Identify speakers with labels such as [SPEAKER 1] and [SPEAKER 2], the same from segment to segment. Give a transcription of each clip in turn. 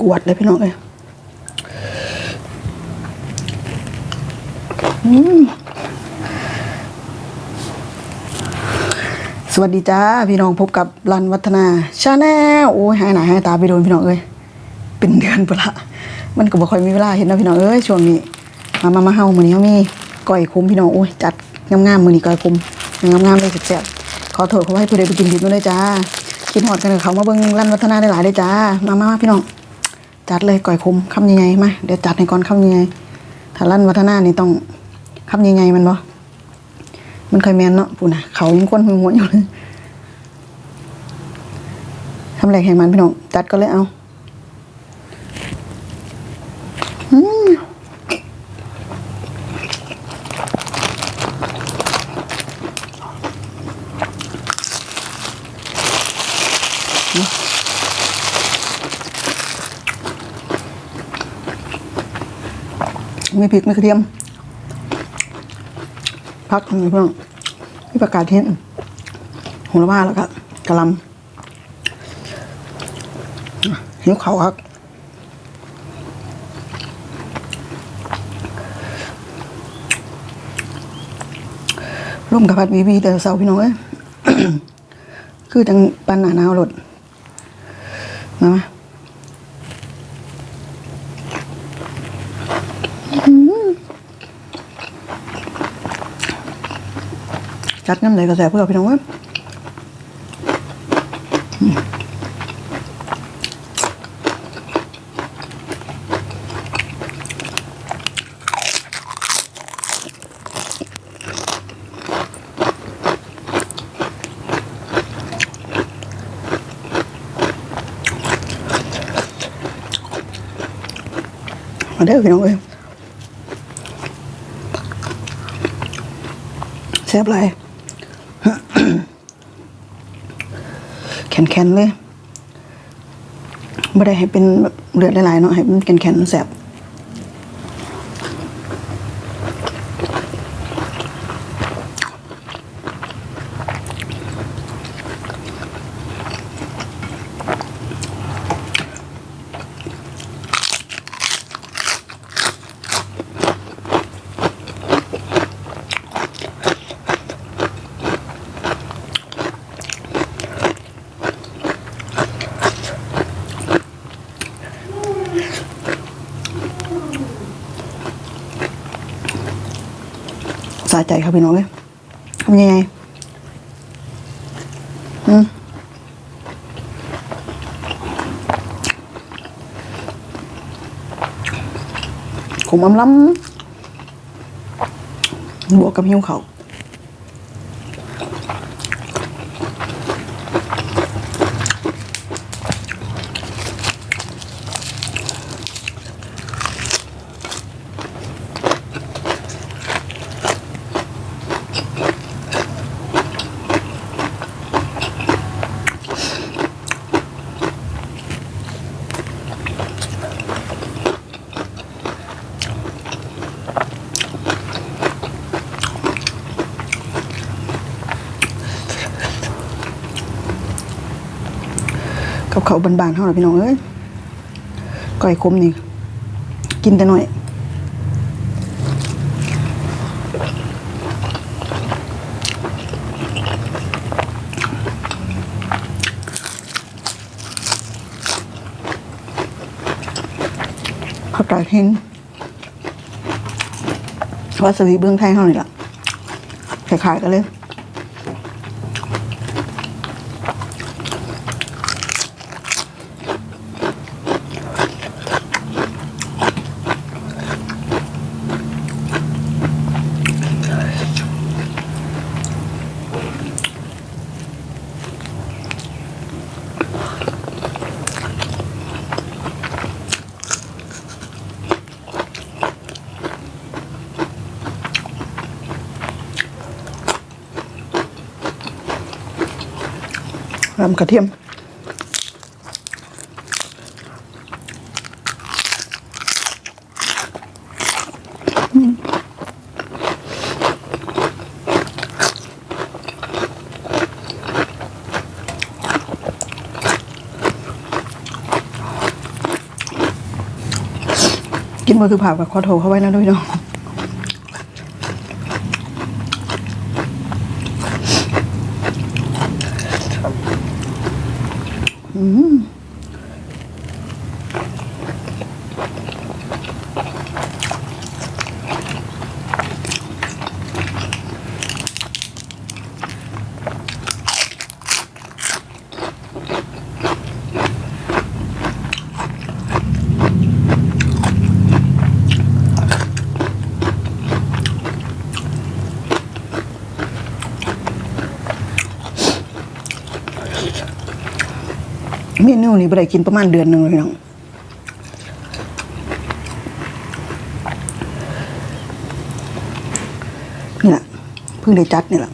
[SPEAKER 1] กวดเลยพี่น้องเลยอืมสวัสดีจ้าพี่น้องพบกับรันวัฒนาชาแนลโอ้ยหายหนาหายตาไปโดนพี่น้องเอ้ยเป็นเดือนปะละมันก็บ่ค่อยมีเวลาเห็นนะพี่น้องเอ้ยช่วงนี้ มามามาเฮามื้อนี้เฮามีก้อยคุ้มพี่น้องโอ้ยจัดงามๆมื้อนี้ก้อยคุ้มงามๆเลยแซ่บๆขอโทษเขาให้ผู้ใดไปกินดิบนู่นเลยจ้าคิดฮอดกันกับเขามาเบิ่งรันวัฒนาได้หลายเลยจ้ามามามาพี่น้อง จัดเลยก่อยคุมคำยังไงมาเดี๋ยวจัดให้ก่อนคำยังไงถ้าลั่นวัฒนานี่ต้องคำยังไงมันบ่มันเคยแมนเนาะปูนะเขายังก้นหัวอยู่เลยทำแหลกแห่งมันพี่น้องจัดก็เลยเอา มีพริกมีกระเทียมพักหนึ่งพี่องมีประกาศเห็นโหระพาแล้วก็กระลำหิวเขาครับร่มกับพัดวีวีแต่เสาพี่น้องเอ้ยคือจังปันหนาหนาวหลดมามาอื้อหือ จัดน้ำไหลกระแสเพื่อพี่น้องเอ้ยมมาเด้อพี่น้องเอ้ยแซ่บไร แข็งๆเลยไม่ได้ให้เป็นเลือดหลายๆเนาะให้มันแข็งๆแสบ ใจครับพี่น้องเอ้ยทำยังไงอืมขมอำล้ำบวกกับหิ้วเขา วกับเขาบานๆเท่านั้นพี่น้องเอ้ยก้อยคมนี่ กินแต่น้อย ผักกาดหินวาซาบิเบื้องไทยเท่านี้ล่ะคล้ายๆกันเลยำกระเทียมกินมาคือผ่ากับขอโทรเข้าไว้นะด้วยเนาะอืมเมนูนี้บ่ได้กินประมาณเดือนหนึ่งเลยเนาะนี่แหละเพิ่งได้จัดนี่แหละ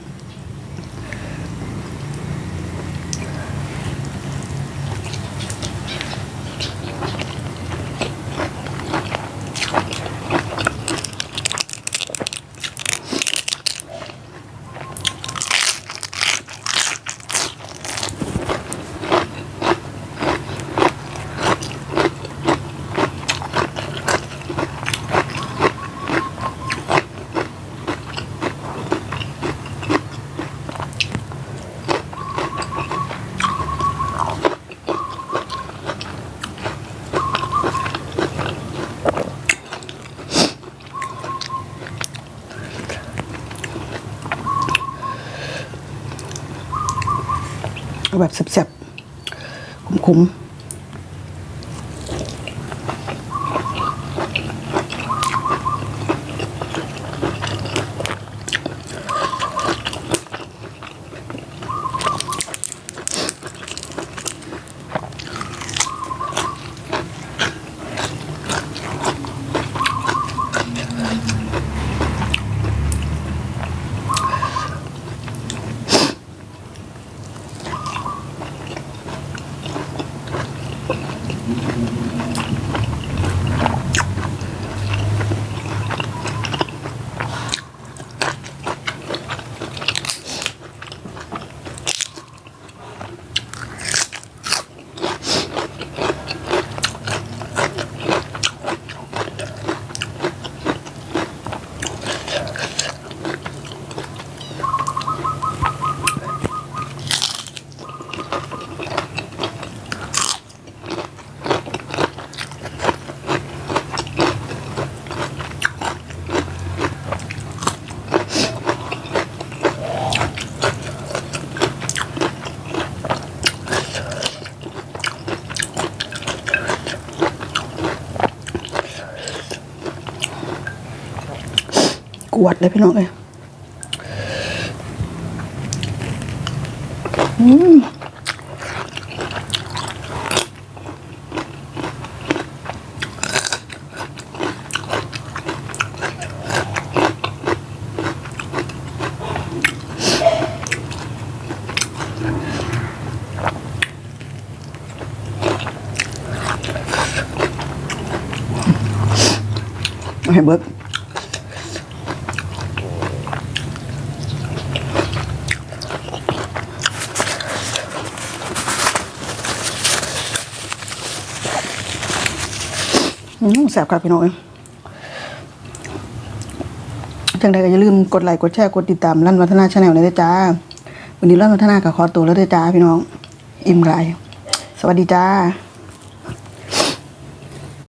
[SPEAKER 1] แบบแสบๆคุ้ม กวดเลยพี่น้องเอ้ยอืมเอาให้เบิก อืมแสบครับพี่น้องเอ้ยจังใดก็อย่าลืมกดไลค์กดแชร์กดติดตามลั่นวัฒนาชาแนลเลยด้วยจ้า วันนี้ลั่นวัฒนากับคอตัวแล้วด้วยจ้าพี่น้อง อิ่มไรสวัสดีจ้า